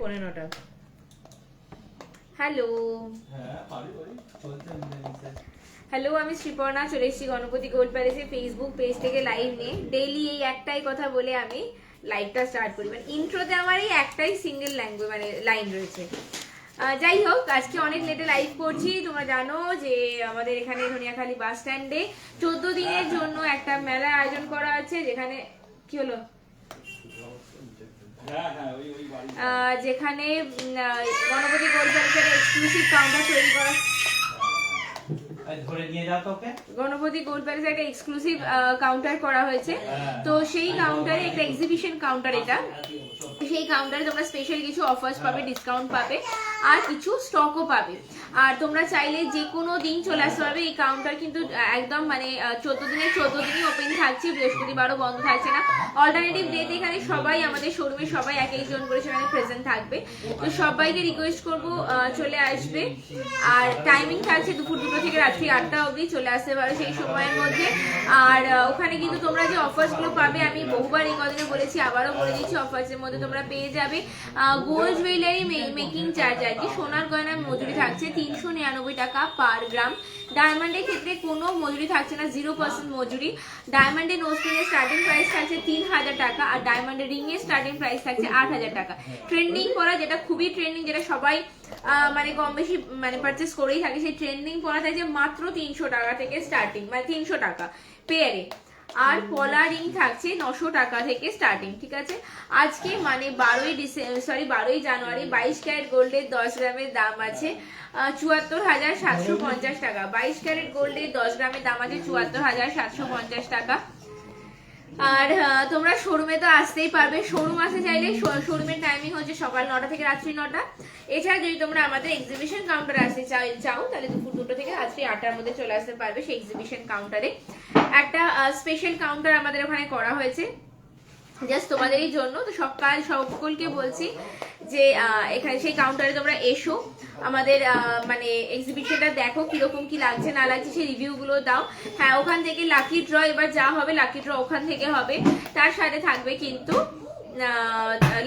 পৌনে নটা hello hello আমি শ্রীপর্ণা, চলে এসেছি গণপতি গোল্ড প্যালেসের ফেসবুক পেজ থেকে লাইভ নিয়ে। ডেইলি এই একটাই কথা বলে আমি লাইভটা স্টার্ট করি। মানে ইন্ট্রোতে আমার এই একটাই সিঙ্গেল ল্যাঙ্গুয়েজ মানে লাইন রয়েছে। যাই হোক, আজকে অনেক লেটে লাইভ করছি। তোমরা জানো যে আমাদের এখানে ধনিয়াখালী বাস স্ট্যান্ডে চোদ্দ দিনের জন্য একটা মেলা আয়োজন করা আছে যেখানে কি হলো? যেখানে গণপতি গোল্ড এক্সক্লুসিভ কাউন্টার তৈরি করা। গণপতি গোল্ড প্যালেসে একটা এক্সক্লুসিভ কাউন্টার করা হয়েছে। তো সেই কাউন্টারে একটা এক্সিবিশন কাউন্টার এটা। সেই কাউন্টারে তোমরা স্পেশাল কিছু অফার্স পাবে ডিসকাউন্ট পাবে। আর কিছু স্টকও পাবে। আর তোমরা চাইলে যে কোনো দিন চলে আসতে পারবে। এই কাউন্টার কিন্তু একদম মানে চোদ্দ দিনের, চোদ্দ দিনই ওপেন থাকছে। বৃহস্পতিবারও বন্ধ থাকছে না। অল্টারনেটিভ ডেতে এখানে সবাই আমাদের শোরুমে সবাই এক একজন করে সেখানে প্রেজেন্ট থাকবে। তো সবাইকে রিকোয়েস্ট করব চলে আসবে। আর টাইমিং থাকছে দুপুর দুটো থেকে রাত্রি আটটা অবধি চলে আসতে পারো সেই সময়ের মধ্যে। আর ওখানে কিন্তু তোমরা যে অফার্সগুলো পাবে, আমি বহুবার এই কদিনে বলেছি, আবারও বলে দিচ্ছি অফার্সের মধ্যে তোমরা পেয়ে যাবে। গোল্ড জুয়েলারি মেকিং চার্জ কি সোনার গয়নার মজুরি থাকছে তিনশো নিরানব্বই টাকা পার গ্রাম। ডায়মন্ডের ক্ষেত্রে কোনো মজুরি থাকছে না জিরো পার্সেন্ট মজুরি। ডায়মন্ডের নোস্পিনের স্টার্টিং প্রাইস থাকছে তিন হাজার টাকা আর ডায়মন্ডের রিং এর স্টার্টিং প্রাইস থাকছে আট হাজার টাকা। ট্রেন্ডিং করা যেটা খুবই ট্রেন্ডিং যেটা সবাই মানে কম বেশি মানে পারচেস করেই থাকে, সেই ট্রেন্ডিং পরা থাকছে মাত্র তিনশো টাকা থেকে স্টার্টিং মানে তিনশো টাকা পেয়ারে আর পলা রিং থাকছে নশো টাকা থেকে স্টার্টিং ঠিক আছে? আজকে মানে বারোই ডিসেম্বর সরি বারোই জানুয়ারি বাইশ ক্যারেট গোল্ডের দশ গ্রামের দাম আছে চুয়াত্তর হাজার সাতশো পঞ্চাশ টাকা। বাইশ ক্যারেট গোল্ডের দশ গ্রামের দাম আছে চুয়াত্তর হাজার সাতশো পঞ্চাশ টাকা। আর তোমরা শোরুমে তো আসতেই পারবে। শোরুম আসতে চাইলে শোরুমের টাইমিং হচ্ছে সকাল নটা থেকে রাত্রি নটা। এছাড়া যদি তোমরা আমাদের এক্সিবিশন কাউন্টারে আসতে চাও, তাহলে দুপুর দুটো থেকে রাত্রি আটটার মধ্যে চলে আসতে পারবে সেই এক্সিবিশন কাউন্টারে একটা স্পেশাল কাউন্টার আমাদের ওখানে করা হয়েছে। জাস্ট তোমাদেরই জন্য। তো সকাল সকলকে বলছি যে এখানে সেই কাউন্টারে তোমরা এসো। আমাদের মানে এক্সিবিশনটা দেখো কীরকম কি লাগছে, না লাগছে সেই রিভিউ গুলো দাও। হ্যাঁ ওখান থেকে লাকি ড্র এবার যা হবে লাকি ড্র ওখান থেকে হবে। তার সাথে থাকবে কিন্তু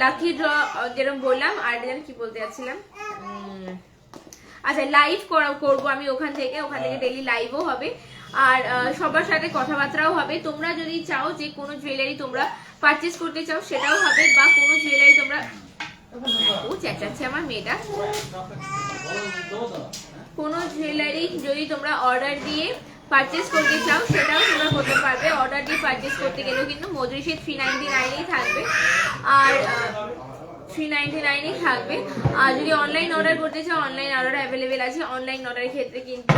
লাকি ড্র যেরকম বললাম, আর যেন কি বলতে যাচ্ছিলাম? আচ্ছা লাইভ করা, করব আমি ওখান থেকে। ওখান থেকে ডেলি লাইভও হবে। আর সবার সাথে কথাবার্তাও হবে। তোমরা যদি চাও যে কোনো জুয়েলারি তোমরা পারচেস করতে চাও, সেটাও হবে, বা কোনো জুয়েলারি তোমরা ও চেঁচাচ্ছে আমার মেয়েটা। কোনো জুয়েলারি যদি তোমরা অর্ডার দিয়ে পারচেস করতে চাও, সেটাও তোমরা করতে পারবে। অর্ডার দিয়ে পারচেস করতে গেলেও কিন্তু মজুরি সেট থ্রি নাইনটি থাকবে। আর থ্রি নাইনটি নাইনেই থাকবে। আর যদি অনলাইন অর্ডার করতে চাও অনলাইন অর্ডার অ্যাভেলেবেল আছে। অনলাইন অর্ডারের ক্ষেত্রে কিন্তু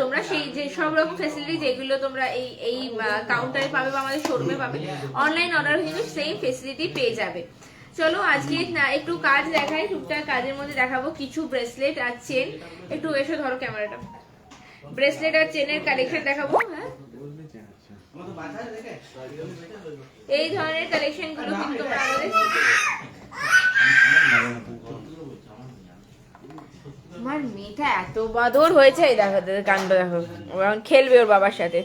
তোমরা সেই যে সব রকম ফেসিলিটি যেগুলো তোমরা এই এই কাউন্টারে পাবে বা আমাদের শোরুমে পাবে অনলাইন অর্ডার কিন্তু সেম ফেসিলিটি পেয়ে যাবে। চলো, আজকে, না, একটু কাজ দেখাই, টুকটাক কাজের মধ্যে দেখাবো কিছু ব্রেসলেট আর চেন একটু এসো, ধরো ক্যামেরাটা ব্রেসলেট আর চেনের কালেকশন দেখাবো হ্যাঁ? এই ধরনের কালেকশনগুলো কিন্তু আমাদের আমার মেয়েটা এত বাদর হয়েছে, এই দেখো কাণ্ড দেখো। এখন খেলবে ওর বাবার সাথে।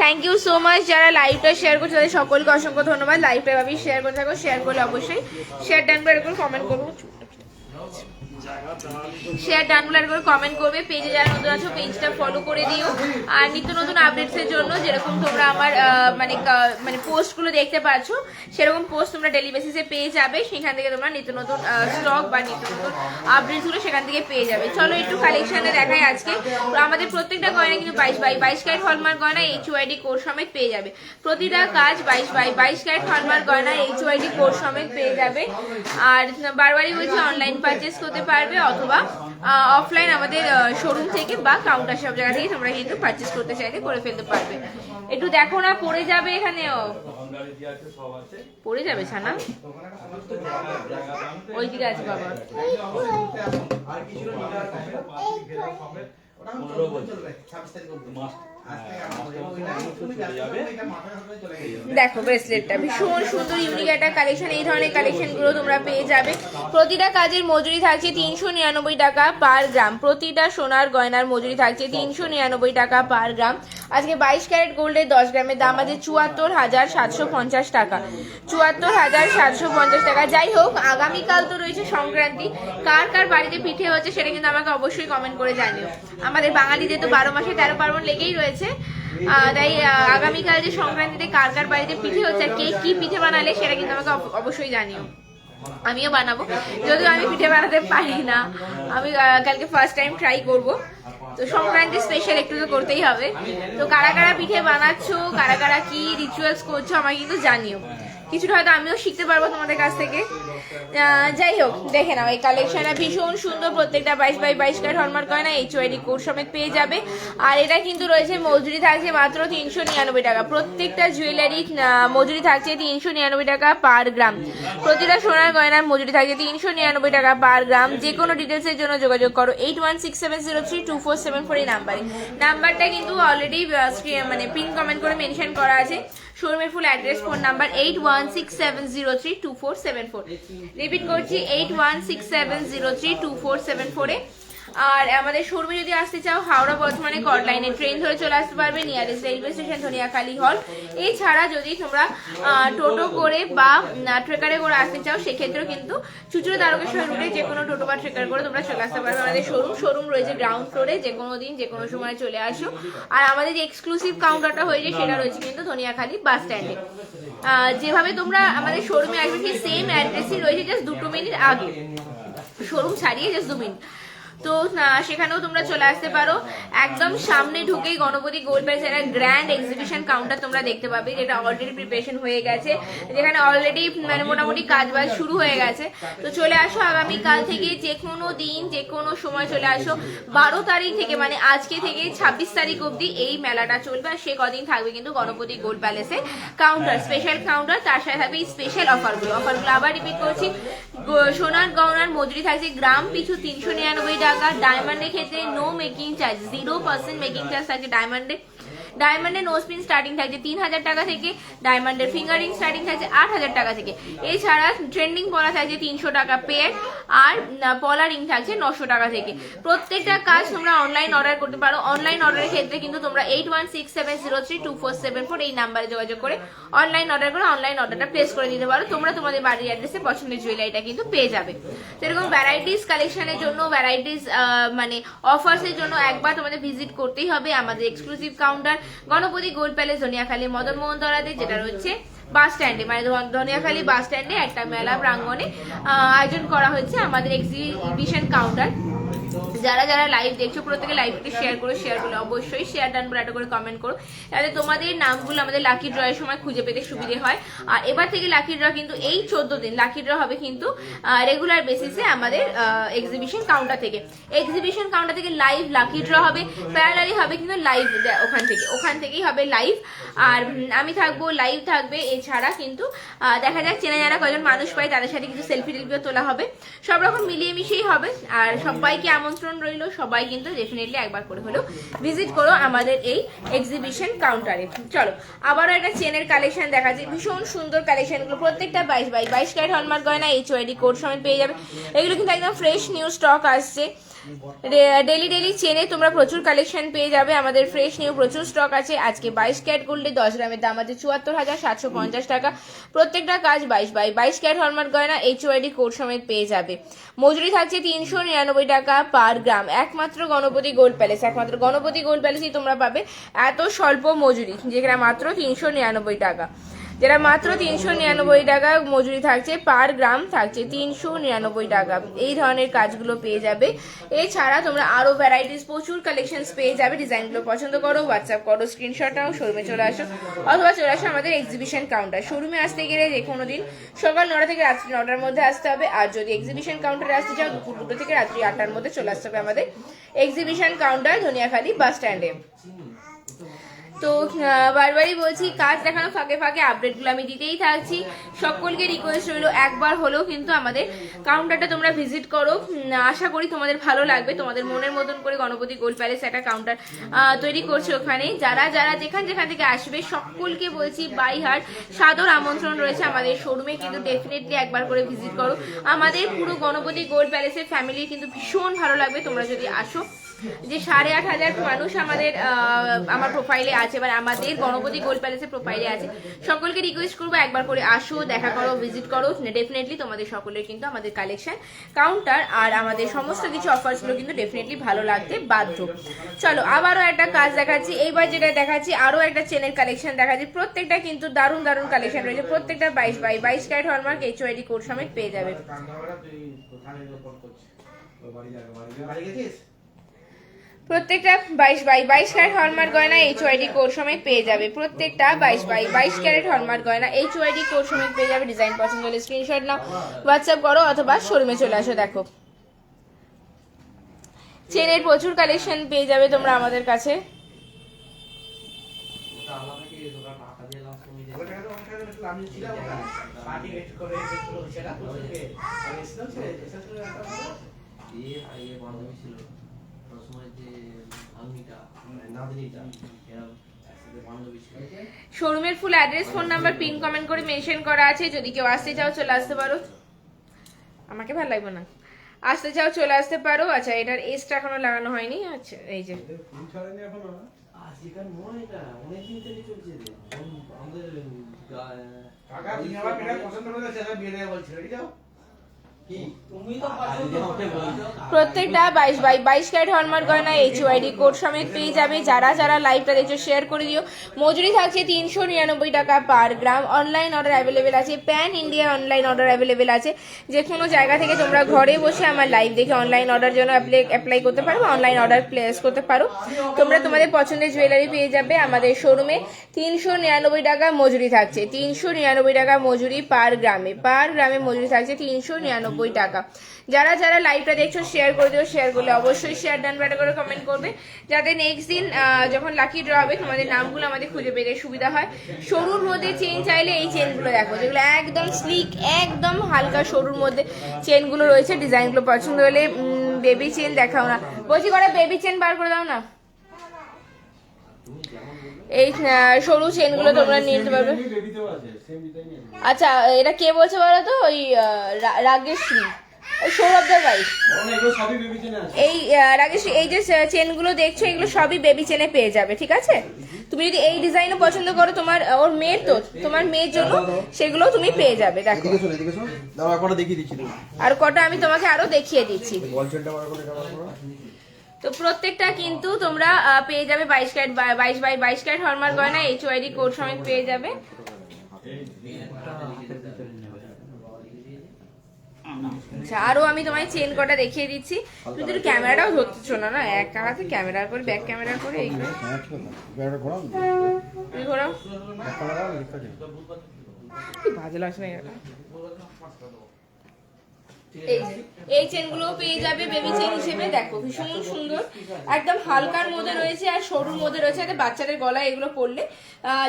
থ্যাংক ইউ সো মাচ যারা লাইভটা শেয়ার করছে, তাদের সকলকে অসংখ্য ধন্যবাদ। লাইভটা এভাবে শেয়ার করে থাকো শেয়ার করলে অবশ্যই শেয়ার ডান করে কমেন্ট করব শেয়ার ডান করে কমেন্ট করবে পেজে যারা নতুন আছো পেজটা ফলো করে দিও। আর নিত্য নতুন আপডেটস এর জন্য যেরকম তোমরা আমার মানে মানে পোস্টগুলো দেখতে পাচ্ছ, সেরকম পোস্ট তোমরা ডেলি বেসিসে পেয়ে যাবে। সেখান থেকে তোমরা নিত্য নতুন স্টক বা নিত্য নতুন আপডেটসগুলো সেখান থেকে পেয়ে যাবে। চলো একটু কালেকশনে দেখাই আজকে। আমাদের প্রত্যেকটা গয়না কিন্তু বাইশ বাই, বাইশ ক্যারেট হলমার্ক গয়না এইচ ওয়াইডি কোর সমেত পেয়ে যাবে। প্রতিটা কাজ বাইশ বাই, বাইশ ক্যারেট হলমার্ক গয়না এইচ ওয়াইডি কোর সমেত পেয়ে যাবে। আর বারবারই বলছি অনলাইন পারচেস করতে পারবে অথবা অফলাইন আমাদের শোরুম থেকে বা কাউন্টার সব জায়গা থেকে তোমরা কিন্তু পারচেস করতে চাইলে করে ফেলতে পারবে। একটু দেখো না পড়ে যাবে এখানে পড়ে যাবে ছানা। ওই দিকে আছে বাবা। আর কিছু দেখো ব্রেসলেটটা ভীষণ সুন্দর ইউনিক একটা কালেকশন এই ধরনের কালেকশনগুলো তোমরা পেয়ে যাবে। প্রতিটা কাজের মজুরি থাকছে তিনশো নিরানব্বই টাকা পার গ্রাম প্রতিটা সোনার গয়নার মজুরি থাকছে তিনশো নিরানব্বই টাকা পার গ্রাম আজকে বাইশ ক্যারেট গোল্ডের দশ গ্রামের দাম আছে চুয়াত্তর হাজার সাতশো পঞ্চাশ টাকা। চুয়াত্তর হাজার সাতশো পঞ্চাশ টাকা। যাই হোক, আগামীকাল তো রয়েছে সংক্রান্তি। কার কার বাড়িতে পিঠে হচ্ছে সেটা কিন্তু আমাকে অবশ্যই কমেন্ট করে জানিও। আমাদের বাঙালিদের তো বারো মাসে তেরো পার্বণ লেগেই রয়েছে। আহ, তাই আগামীকাল যে সংক্রান্তিতে কার কার বাড়িতে পিঠে হচ্ছে কে কি পিঠে বানালে সেটা কিন্তু আমাকে অবশ্যই জানিও। আমিও বানাবো। যদিও আমি পিঠে বানাতে পারি না। আমি কালকে ফার্স্ট টাইম ট্রাই করব। তো সংক্রান্তি স্পেশাল একটু তো করতেই হবে। তো কারা কারা পিঠে বানাচ্ছো কারা কারা কি রিচুয়ালস করছ আমাকে কিন্তু জানিও। কিছুটা হয়তো আমিও শিখতে পারব তোমাদের কাছ থেকে। যাই হোক, দেখে নাও, এই কালেকশনটা ভীষণ সুন্দর, প্রত্যেকটা বাইশ বাই বাইশ কার্ড হলমার্ক হয় না এইচ ওয়াইডি কোড সমেত পেয়ে যাবে। আর এটা কিন্তু রয়েছে, মজুরি থাকছে মাত্র তিনশো নিরানব্বই টাকা। প্রত্যেকটা জুয়েলারি মজুরি থাকছে তিনশো নিরানব্বই টাকা পার গ্রাম প্রতিটা সোনার গয়নার মজুরি থাকছে তিনশো নিরানব্বই টাকা পার গ্রাম যে কোনো ডিটেলসের জন্য যোগাযোগ করো eight one six seven zero three two four seven four এই নাম্বারে নাম্বারটা কিন্তু অলরেডি মানে পিন কমেন্ট করে মেনশন করা আছে। শোরুমের full address phone number eight one six seven zero three two four seven four repeat করছি eight one six seven zero three two four seven ফোরে আর আমাদের শোরুমে যদি আসতে চাও, হাওড়া, বর্ধমানে কট লাইনে ট্রেন ধরে চলে আসতে পারবে, নিয়ারেস্ট রেলওয়ে স্টেশন ধনিয়াখালী হল এছাড়া যদি তোমরা টোটো করে বা ট্রেকারে করে আসতে চাও, সেক্ষেত্রেও কিন্তু চুচুড়ো দ্বারকেশ্বর রুটে যে কোনো টোটো বা ট্রেকার করে তোমরা চলে আসতে পারবে আমাদের শোরুম শোরুম রয়েছে গ্রাউন্ড ফ্লোরে যে কোনো দিন যে কোনো সময় চলে আসো। আর আমাদের যে এক্সক্লুসিভ কাউন্টারটা হয়েছে, সেটা রয়েছে কিন্তু ধনিয়াখালী বাস স্ট্যান্ডে যেভাবে তোমরা আমাদের শোরুমে আসবে সেই সেম অ্যাড্রেসই রয়েছে জাস্ট দুটো মিনিট আগে। শোরুম ছাড়িয়ে জাস্ট দু মিনিট। তো সেখানেও তোমরা চলে আসতে পারো। একদম সামনে ঢুকেই গণপতি গোল্ড একটা গ্র্যান্ড এক্সিবিশন কাউন্টার তোমরা দেখতে পাবে, যেটা অলরেডি প্রিপারেশন হয়ে গেছে, যেখানে অলরেডি মানে মোটামুটি কাজ বাজ শুরু হয়ে গেছে। তো চলে আসো আগামী কাল থেকে যে কোনো দিন, যে কোনো সময় চলে আসো। বারো তারিখ থেকে মানে আজকে থেকে ছাব্বিশ তারিখ অবধি এই মেলাটা চলবে, আর সে কদিন থাকবে কিন্তু গণপতি গোল্ড প্যালেসে কাউন্টার স্পেশাল কাউন্টার তার সাথে থাকবে স্পেশাল অফারগুলো অফারগুলো আবার রিপিট করছি। সোনার গহনার মজুরি থাকছে গ্রাম পিছু তিনশো নিরানব্বই টাকা ডায়মন্ডের ক্ষেত্রে no making charge zero percent making charge থাকে ডায়মন্ডে ডায়মন্ডের নো স্পিন স্টার্টিং থাকছে তিন হাজার টাকা থেকে ডায়মন্ডের ফিঙ্গারিং স্টার্টিং থাকছে আট হাজার টাকা থেকে। এছাড়া ট্রেন্ডিং পলা থাকছে তিনশো টাকা পেয়ার আর পলা রিং থাকছে নশো টাকা থেকে। প্রত্যেকটা কাজ তোমরা অনলাইন অর্ডার করতে পারো। অনলাইন অর্ডারের ক্ষেত্রে কিন্তু তোমরা eight one six seven zero three two four seven four এই নাম্বারে যোগাযোগ করে অনলাইন অর্ডার করে অনলাইন অর্ডারটা প্লেস করে দিতে পারো। তোমরা তোমাদের বাড়ির অ্যাড্রেসে পছন্দের জুয়েলারিটা কিন্তু পেয়ে যাবে। সেরকম ভ্যারাইটিস কালেকশনের জন্য ভ্যারাইটিস মানে অফার্সের জন্য একবার তোমাদের ভিজিট করতেই হবে। আমাদের exclusive counter Ganapati gold palace Dhaniakhali Madan Mohan তলাতে যেটা রয়েছে বাস স্ট্যান্ডে মানে ধন- ধনিয়াখালী বাস স্ট্যান্ডে একটা মেলা প্রাঙ্গনে আয়োজন করা হয়েছে আমাদের এক্সিবিশন কাউন্টার যারা যারা লাইভ দেখছ, প্রত্যেকে লাইভটি শেয়ার করো শেয়ার করলে অবশ্যই শেয়ার ডান করে একটা করে কমেন্ট করো। যাতে তোমাদের নামগুলো আমাদের লাকি ড্রয়ের সময় খুঁজে পেতে সুবিধে হয়। আর এবার থেকে লাকি ড্র কিন্তু এই চোদ্দ দিন লাকি ড্র হবে কিন্তু রেগুলার বেসিসে আমাদের এক্সিবিশন কাউন্টার থেকে। এক্সিবিশন কাউন্টার থেকে লাইভ লাকি ড্র হবে প্যারালারি হবে কিন্তু লাইভ ওখান থেকে। ওখান থেকেই হবে লাইভ আর আমি থাকব লাইভ থাকবে। এছাড়া কিন্তু দেখা যাক, চেনা জানা কজন মানুষ পাই তাদের সাথে কিছু সেলফি টেলফিও তোলা হবে। সব রকম মিলিয়ে মিশিয়েই হবে। আর সবাইকে আমন্ত্রণ রইল, সবাই কিন্তু ডেফিনেটলি একবার করে হলো ভিজিট করো আমাদের এই এক্সিবিশন কাউন্টারে চলো, আবারও একটা চেনের কালেকশন দেখা যায় ভীষণ সুন্দর কালেকশনগুলো প্রত্যেকটা বাইশ বাই বাইশ ক্যারেট হলমার্ক গয়না এইচ ওয়াইডি কোড সময় পেয়ে যাবে। এগুলো কিন্তু একদম ফ্রেশ নিউ স্টক আসছে। ডেলি ডেলি চেনে তোমরা প্রচুর কালেকশন পেয়ে যাবে। আমাদের ফ্রেশ নিউ প্রচুর স্টক আছে। আজকে বাইশ ক্যারেট গোল্ডে দশ গ্রামের দাম আছে চুয়াত্তর হাজার সাতশো পঞ্চাশ টাকা। প্রত্যেকটা কাজ বাইশ বাই বাইশ ক্যারেট হলমার্ক গয়না এইচ ওয়াইডি কোড সমেত পেয়ে যাবে। মজুরি থাকছে তিনশো নিরানব্বই টাকা পার গ্রাম একমাত্র গণপতি গোল্ড প্যালেস একমাত্র গণপতি গোল্ড প্যালেসই তোমরা পাবে। এত স্বল্প মজুরি যেখানে মাত্র তিনশো নিরানব্বই টাকা। যেটা মাত্র তিনশো নিরানব্বই টাকা মজুরি থাকছে, পার গ্রাম থাকছে তিনশো নিরানব্বই টাকা। এই ধরনের কাজগুলো পেয়ে যাবে। এছাড়া তোমরা আরও ভ্যারাইটিস প্রচুর কালেকশনস পেয়ে যাবে। ডিজাইনগুলো পছন্দ করো হোয়াটসঅ্যাপ করো স্ক্রিনশট নাও শোরুমে চলে আসো, অথবা চলে আসো আমাদের এক্সিবিশন কাউন্টার শোরুমে আসতে গেলে যে কোনো দিন সকাল নটা থেকে রাত্রি নটার মধ্যে আসতে হবে। আর যদি এক্সিবিশন কাউন্টারে আসতে চাও, দুপুর দুটো থেকে রাত্রি আটটার মধ্যে চলে আসতে হবে আমাদের এক্সিবিশন কাউন্টার ধনিয়াখালী বাস স্ট্যান্ডে তো বারবারই বলছি, কাজ দেখানো ফাঁকে ফাঁকে আপডেটগুলো আমি দিতেই থাকছি। সকলকে রিকোয়েস্ট রইল একবার হলেও কিন্তু আমাদের কাউন্টারটা তোমরা ভিজিট করো। আশা করি তোমাদের ভালো লাগবে। তোমাদের মনের মতন করে গণপতি গোল্ড প্যালেস একটা কাউন্টার তৈরি করছে ওখানে। যারা যারা যেখান যেখান থেকে আসবে, সকলকে বলছি বাই হার্ট সাদর আমন্ত্রণ রয়েছে আমাদের শোরুমে কিন্তু ডেফিনেটলি একবার করে ভিজিট করো। আমাদের পুরো গণপতি গোল্ড প্যালেসের ফ্যামিলি কিন্তু ভীষণ ভালো লাগবে। তোমরা যদি আসো যে সাড়ে আট হাজার মানুষ আমাদের আমার প্রোফাইলে আছে মানে আমাদের গণপতি গোল্ড প্যালেসের প্রোফাইলে আছে। সকলকে রিকোয়েস্ট করব, একবার করে আসো, দেখা করো ভিজিট করো। ডেফিনেটলি তোমাদের সকলের কিন্তু আমাদের কালেকশন কাউন্টার আর আমাদের সমস্ত কিছু অফার্সগুলো কিন্তু ডেফিনেটলি ভালো লাগতে বাধ্য। চলো, আবারও একটা কাজ দেখাচ্ছি। এইবার যেটা দেখাচ্ছি, আরও একটা চেনের কালেকশন দেখাচ্ছি। প্রত্যেকটা কিন্তু দারুণ দারুণ কালেকশন রয়েছে। প্রত্যেকটা বাইশ বাই বাইশ carat hallmark H UID code সমেত পেয়ে যাবে। প্রত্যেকটা বাইশ বাই বাইশ ক্যারেট হলমার্ক গয়না এইচ ওয়াইডি কোড সমেত পেয়ে যাবে। প্রত্যেকটা বাইশ বাই বাইশ ক্যারেট হলমার্ক গয়না এইচ ওয়াইডি কোড সমেত পেয়ে যাবে। ডিজাইন পছন্দ হলে স্ক্রিনশট নাও হোয়াটসঅ্যাপ করো অথবা শোরুমে চলে আসো, দেখো। চেনের প্রচুর কালেকশন পেয়ে যাবে তোমরা আমাদের কাছে। শোরুমের full address phone number pin comment করে মেনশন করা আছে। যদি কেউ আসতে চাও চলে আসতে পারো। আমাকে ভালো লাগবে না। আসতে চাও চলে আসতে পারো। আচ্ছা এটার এসটা এখনও লাগানো হয়নি। আচ্ছা এই যে। আমাদের প্রত্যেকটা বাইশ বাই বাইশ ক্যারেট হলমার্ক গয়না এইচ ওয়াইডি কোড সমেত পেয়ে যাবে। যারা যারা লাইভটা দেখছ শেয়ার করে দিও। মজুরি থাকছে তিনশো নিরানব্বই টাকা per gram online order available আছে। Pan India online order available আছে। যে কোনো জায়গা থেকে তোমরা ঘরে বসে আমার লাইভ দেখে অনলাইন অর্ডার জন্য অ্যাপ্লাই করতে পারো বা অনলাইন অর্ডার প্লেস করতে পারো। তোমরা তোমাদের পছন্দের জুয়েলারি পেয়ে যাবে আমাদের শোরুমে তিনশো নিরানব্বই টাকা মজুরি থাকছে। তিনশো নিরানব্বই টাকা মজুরি পার গ্রামে পার গ্রামে মজুরি থাকছে তিনশো নিরানব্বই টাকা। যারা যারা লাইভটা দেখছ শেয়ার করে দিও শেয়ার করলে অবশ্যই শেয়ার ডান ব্যাটা করে কমেন্ট করবে। যাতে নেক্সট দিন যখন লাকি ড্র হবে, তোমাদের নামগুলো আমাদের খুঁজে পেতে সুবিধা হয়। সরুর মধ্যে চেন চাইলে এই চেনগুলো দেখো, যেগুলো একদম স্লিক একদম হালকা সরুর মধ্যে চেনগুলো রয়েছে ডিজাইনগুলো পছন্দ হলে বেবি চেন দেখাও না। বলছি, কটা বেবি চেন বার করে দাও না? এই সরু চেনগুলো তোমরা নিয়ে নিতে পারবে আচ্ছা এটা কে বলছে বলো তো? ওই রা- রাগেশ্রী। ওই সৌরভদের বাইক এই আহ, রাগেশ্রী এই যে চেনগুলো দেখছ এগুলো সবই বেবি চেনে পেয়ে যাবে ঠিক আছে? তুমি যদি এই ডিজাইনও পছন্দ করো তোমার ওর মেয়ের তো তোমার মেয়ের জন্য সেগুলো তুমি পেয়ে যাবে দেখো। আর কটা আমি তোমাকে আরও দেখিয়ে দিচ্ছি। তো প্রত্যেকটা কিন্তু তোমরা পেয়ে যাবে বাইশ ক্যারেট বাইশ বাই বাইশ ক্যারেট হলমার্ক গয়না এইচ ওয়াইডি কোড সমেত পেয়ে যাবে। আচ্ছা আরও আমি তোমায় চেন কটা দেখিয়ে দিচ্ছি। তুমি তো ক্যামেরাটাও ধরতেছো না না? এক হাতে ক্যামেরা করে ব্যাক ক্যামেরা করে ব্যাপারটা ঘোরাও। লাগছে না। এই যে, এই চেনগুলো পেয়ে যাবে বেবি চেন হিসেবে। দেখো ভীষণ সুন্দর। একদম হালকার মধ্যে রয়েছে আর সরুর মধ্যে রয়েছে। যাতে বাচ্চাদের গলায় এগুলো পরলে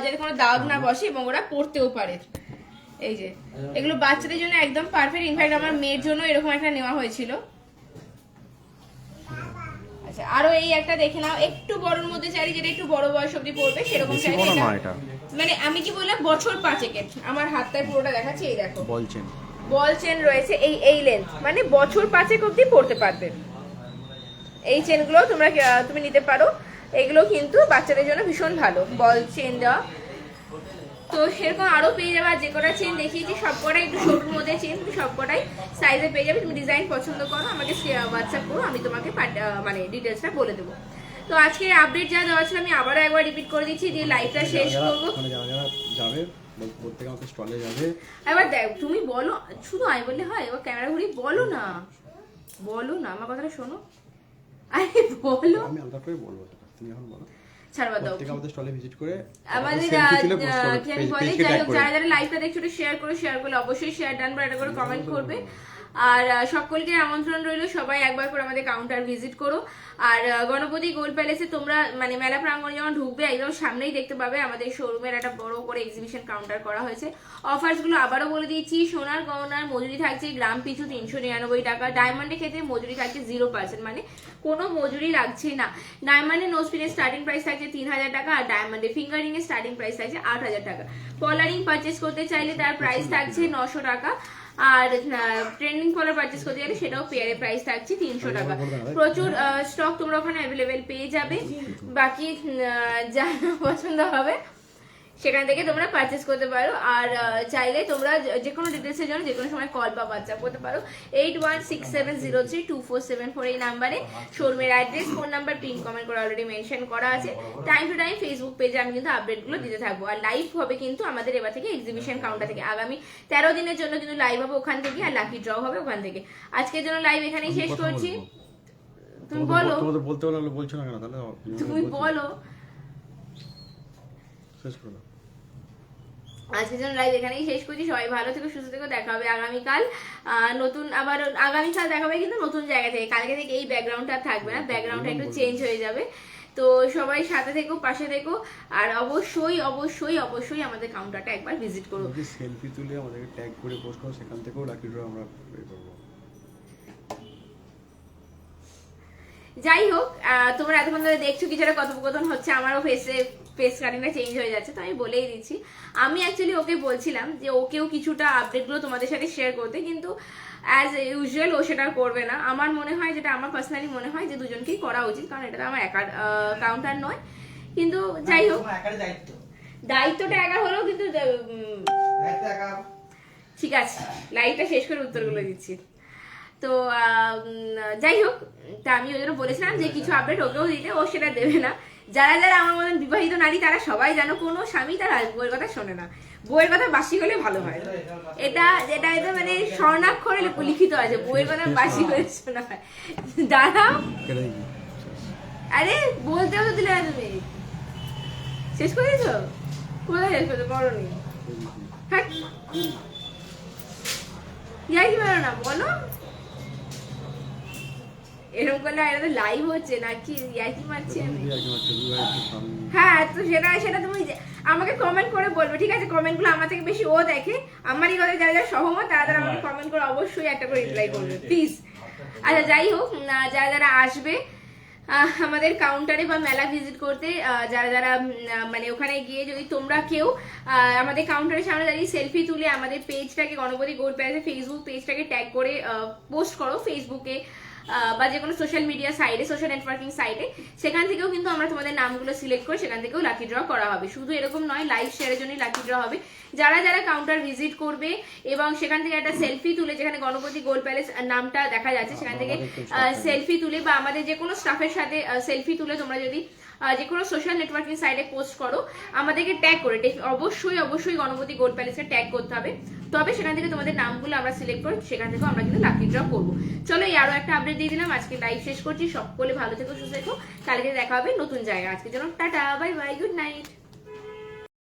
যাতে কোনো দাগ না বসে এবং ওরা পরতেও পারে। এই যে এগুলো বাচ্চাদের জন্য একদম পারফেক্ট ইনফ্যাক্ট আমার মেয়ের জন্য এরকম একটা নেওয়া হয়েছিল। আচ্ছা আরও এই একটা দেখে নাও। একটু বড়র মধ্যে চাই যেটা একটু বড় বয়স অব্দি পড়বে সেরকম চাই মানে আমি কি বললাম বছর পাঁচেকের। আমার হাতটায় পুরোটা দেখাচ্ছি এই দেখো। বল চেন বল চেন রয়েছে এই এই লেন্থ মানে বছর পাঁচেক অব্দি পড়তে পারবে। এই চেনগুলো তোমরা তুমি নিতে পারো। এগুলো কিন্তু বাচ্চাদের জন্য ভীষণ ভালো, বল চেন দেওয়া। তো সেরকম আরও পেয়ে যাবে যে কটা চেন দেখিয়েছি, সব কটাই একটু সরুর মধ্যে চেন তুমি সব কটাই সাইজে পেয়ে যাবে। তুমি ডিজাইন পছন্দ করো, আমাকে হোয়াটসঅ্যাপ করো, আমি তোমাকে মানে ডিটেলসটা বলে দেবো। তো আজকের আপডেট যা দেওয়া ছিল, আমি আবারও একবার রিপিট করে দিচ্ছি, যে লাইভটা শেষ করব। প্রত্যেকে আমাকে স্টলে যাবে। এবার দেখ তুমি বলো শুধু আমি বললে হয় এবার ক্যামেরা ঘুরি বলো না। বলো না আমার কথাটা শোনো। আরে বলো। আমি আলাদা করে বলব তুমি এখন বলো। দাও প্রত্যেকে আমাদের স্টলে ভিজিট করে আমাদের কি আমি বলি যাই হোক যারা যারা লাইভটা দেখছ শেয়ার করো শেয়ার করলে অবশ্যই শেয়ার ডান বা এটা করে কমেন্ট করবে। আর সকলকে আমন্ত্রণ রইল। সবাই একবার করে আমাদের কাউন্টার ভিজিট করো। আর গণপতি গোল্ড প্যালেসে তোমরা মানে মেলা প্রাঙ্গণে যখন ঢুকবে একদম সামনেই দেখতে পাবে আমাদের শোরুমের একটা বড় করে এক্সিবিশন কাউন্টার করা হয়েছে। অফার্সগুলো আবারও বলে দিচ্ছি সোনার গহনার মজুরি থাকছে গ্রাম পিছু তিনশো নিরানব্বই টাকা। ডায়মন্ডের ক্ষেত্রে মজুরি থাকছে জিরো পার্সেন্ট মানে কোনো মজুরি লাগছে না। ডায়মন্ডের নোজপিনের স্টার্টিং প্রাইস থাকছে তিন হাজার টাকা আর ডায়মন্ডের ফিঙ্গারিং এর স্টার্টিং প্রাইস থাকছে আট হাজার টাকা। কলারিং পারচেস করতে চাইলে তার প্রাইস থাকছে নশো টাকা। আর ট্রেন্ডিং কলার পারচেস করতে গেলে সেটাও পেয়ারে প্রাইস থাকছে তিনশো টাকা। প্রচুর স্টক তোমরা ওখানে অ্যাভেলেবেল পেয়ে যাবে। বাকি যা পছন্দ হবে সেখান থেকে তোমরা পারচেস করতে পারো। আর চাইলে তোমরা যে- কোনো ডিটেলসের জন্য যে কোনো সময় কল বা হোয়াটসঅ্যাপ করতে পারো। Eight one six seven zero three two four seven four এই নাম্বারে শোরুমের address phone number pin comment করে অলরেডি মেনশন করা আছে। টাইম টু টাইম ফেসবুক পেজে আমি কিন্তু আপডেটগুলো দিতে থাকব। আর লাইভ হবে কিন্তু আমাদের এবার থেকে এক্সিবিশন কাউন্টার থেকে। আগামী তেরো দিনের জন্য কিন্তু লাইভ হবে ওখান থেকে আর লাকি ড্র হবে ওখান থেকে। আজকের জন্য লাইভ এখানেই শেষ করছি। তুমি বলো তোমাদের বলতে বললে বলছো না কেন? তাহলে তুমি বলো। শেষ করে আজকের জন্য লাইভ এখানেই শেষ করছি। সবাই ভালো থেকে সুস্থ থেকে দেখা হবে আগামীকাল। নতুন আবার আগামীকাল দেখা হবে কিন্তু নতুন জায়গা থেকে। কালকে থেকে এই ব্যাকগ্রাউন্ডটা থাকবে না। ব্যাকগ্রাউন্ডটা একটু চেঞ্জ হয়ে যাবে। তো সবাই সাথে থেকো পাশে থেকো। আর অবশ্যই অবশ্যই অবশ্যই আমাদের কাউন্টারটা একবার ভিজিট করো। সেলফি তুলে আমাদেরকে ট্যাগ করে পোস্ট করো। সেখান থেকেও লাকি ড্র আমরা করব যাই হোক তোমরা এতক্ষণ ধরে দেখছ কিছু একটা কথোপকথন হচ্ছে আমারও ফেসে ফেস কাটিংটা চেঞ্জ হয়ে যাচ্ছে তো আমি বলেই দিচ্ছি। আমি অ্যাকচুয়ালি ওকে বলছিলাম যে ওকেও কিছুটা আপডেটগুলো তোমাদের সাথে শেয়ার করতে কিন্তু অ্যাজ ইউজুয়াল ও সেটা করবে না। আমার মনে হয় যেটা আমার পার্সোনালি মনে হয় যে দুজনকেই করা উচিত কারণ এটা তো আমার একার কাউন্টার নয়। কিন্তু যাই হোক দায়িত্ব। দায়িত্বটা একা হলেও কিন্তু ঠিক আছে লাইভটা শেষ করে উত্তরগুলো দিচ্ছি। তো যাই হোক, তা আমি ওই জন্য বলেছিলাম যে কিছু আপডেট ওকেও দিতে, ও সেটা দেবে না। যারা যারা আমার মতন বিবাহিত নারী, তারা সবাই জানো কোনো স্বামী তার বইয়ের কথা শোনে না। বইয়ের কথা বাসি হলে ভালো হয়। এটা যেটা এটা মানে স্বর্ণাক্ষরে লিখিত আছে বইয়ের কথা বাসি হলে শোনা হয়। দাঁড়াও। আরে, বলতেও তো দিলে তুমি। শেষ করে দিয়েছ? কোথায় শেষ করছ? করনি হ্যাঁ। ইয়াই কি বেরো না, বলো। এরকম করলে এটা তো লাইভ হচ্ছে নাকি? ইয়াকি মারছি আমি। হ্যাঁ তো সেটা সেটা তুমি আমাকে কমেন্ট করে বলবে ঠিক আছে? কমেন্টগুলো আমার থেকে বেশি ও দেখে। আমারই কথা যারা যারা সহমত তারা তারা আমাকে কমেন্ট করে অবশ্যই একটা করে রিপ্লাই করবে প্লিজ আচ্ছা যাই হোক যারা যারা আসবে আমাদের কাউন্টারে বা মেলা ভিজিট করতে যারা যারা মানে ওখানে গিয়ে যদি তোমরা কেউ আমাদের কাউন্টারের সামনে দাঁড়িয়ে সেলফি তুলে আমাদের পেজটাকে গণপতি গোল্ড প্যালেসের ফেসবুক পেজটাকে ট্যাগ করে পোস্ট করো ফেসবুকে বা যে কোনো সোশ্যাল মিডিয়া সাইটে সোশ্যাল নেটওয়ার্কিং সাইটে সেখান থেকেও কিন্তু আমরা তোমাদের নামগুলো সিলেক্ট করে সেখান থেকেও লাকি ড্র করা হবে। শুধু এরকম নয় লাইভ শেয়ারের জন্যই লাকি ড্র হবে। যারা যারা কাউন্টার ভিজিট করবে এবং সেখান থেকে একটা সেলফি তুলে যেখানে গণপতি গোল্ড প্যালেস নামটা দেখা যাচ্ছে সেখান থেকে সেলফি তুলে বা আমাদের যে কোনো স্টাফের সাথে সেলফি তুলে তোমরা যদি যে কোনো সোশ্যাল নেটওয়ার্কিং সাইটে পোস্ট করো আমাদেরকে ট্যাগ করে অবশ্যই অবশ্যই গণপতি গোল্ড প্যালেসকে ট্যাগ করতে হবে। তবে সেখান থেকে তোমাদের নামগুলো আমরা সিলেক্ট করে সেখান থেকেও আমরা কিন্তু লাকি ড্র করব। চলো, এই আরও একটা আপডেট দিয়ে দিলাম। আজকে লাইভ শেষ করছি। সকলে ভালো থেকো, সুস্থ থেকো। কালকে দেখা হবে নতুন জায়গা আজকে জন্য tata bye bye good night